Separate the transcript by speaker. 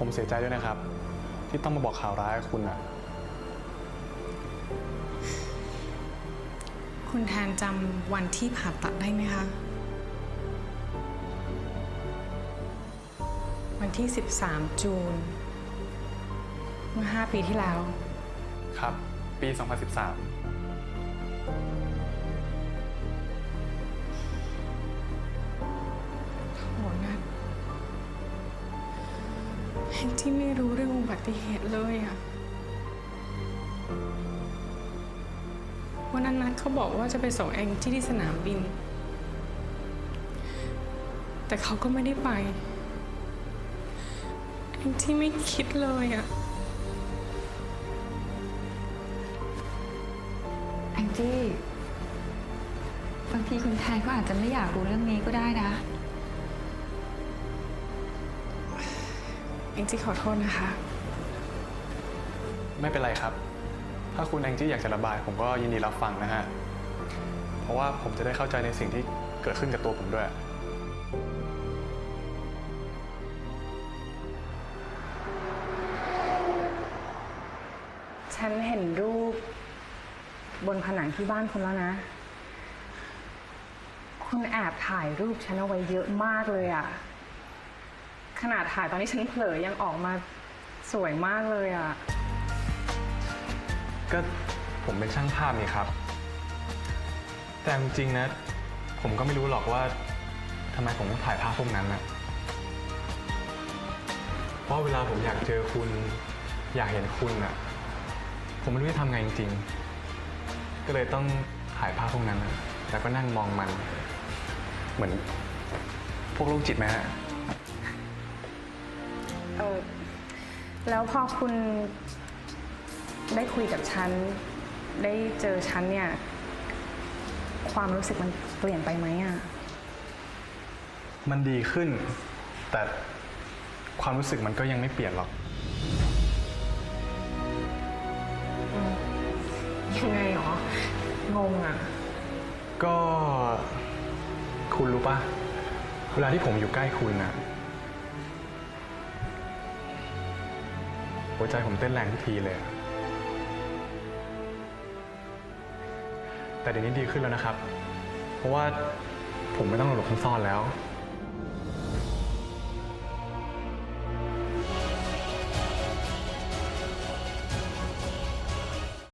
Speaker 1: ผมเสียใจด้วยนะครับ ที่ต้องมาบอกข่าวร้ายกับคุณอะ
Speaker 2: คุณแทนจำวันที่ผ่าตัดได้ไหมคะ วันที่ 13 จูน เมื่อ 5 ปีที่แล้ว
Speaker 1: ครับ ปี 2013
Speaker 2: ที่ไม่รู้เรื่องอุบัติเหตุเลยอะวันนั้นนัดเขาบอกว่าจะไปส่งแองจี้ที่สนามบิน แต่เขาก็ไม่ได้ไปแองที่ไม่คิดเลยอะ
Speaker 3: แองจี้บางทีคุณแทนก็อาจจะไม่อยากรู้เรื่องนี้ก็ได้นะ
Speaker 2: องจี้ขอโทษนะคะ
Speaker 1: ไม่เป็นไรครับ ถ้าคุณแองจี้อยากจะระบาย ผมก็ยินดีรับฟังนะฮะ เพราะว่าผมจะได้เข้าใจในสิ่งที่เกิดขึ้นกับตัวผมด้วย
Speaker 4: ฉันเห็นรูป บนผนังที่บ้านคุณแล้วนะ คุณแอบถ่ายรูปฉันเอาไว้เยอะมากเลยอะ ขนาดถ่ายตอนที่ฉันเผลอยังออกมาสวยมากเลยอะ
Speaker 1: ก็ผมเป็นช่างภาพนี่ครับ แต่จริงๆนะ ผมก็ไม่รู้หรอกว่าทำไมผมต้องถ่ายภาพพวกนั้นนะเพราะเวลาผมอยากเจอคุณ อยากเห็นคุณอะผมไม่รู้จะทำไงจริงๆ ก็เลยต้องถ่ายภาพพวกนั้นนะแล้วก็นั่งมองมัน เหมือนพวกโรคจิตไหมฮะ
Speaker 4: เออแล้วพอคุณได้คุยกับฉัน ได้เจอฉันเนี่ย ความรู้สึกมันเปลี่ยนไปไหมอะ
Speaker 1: มันดีขึ้น แต่ความรู้สึกมันก็ยังไม่เปลี่ยนหรอก
Speaker 4: ยังไงหรอ งงอะ
Speaker 1: ก็คุณรู้ปะเวลาที่ผมอยู่ใกล้คุณนะ หัวใจผมเต้นแรงทุกทีเลย แต่เดี๋ยวนี้ดีขึ้นแล้วนะครับ เพราะว่าผมไม่ต้องหลบซ่อนแล้ว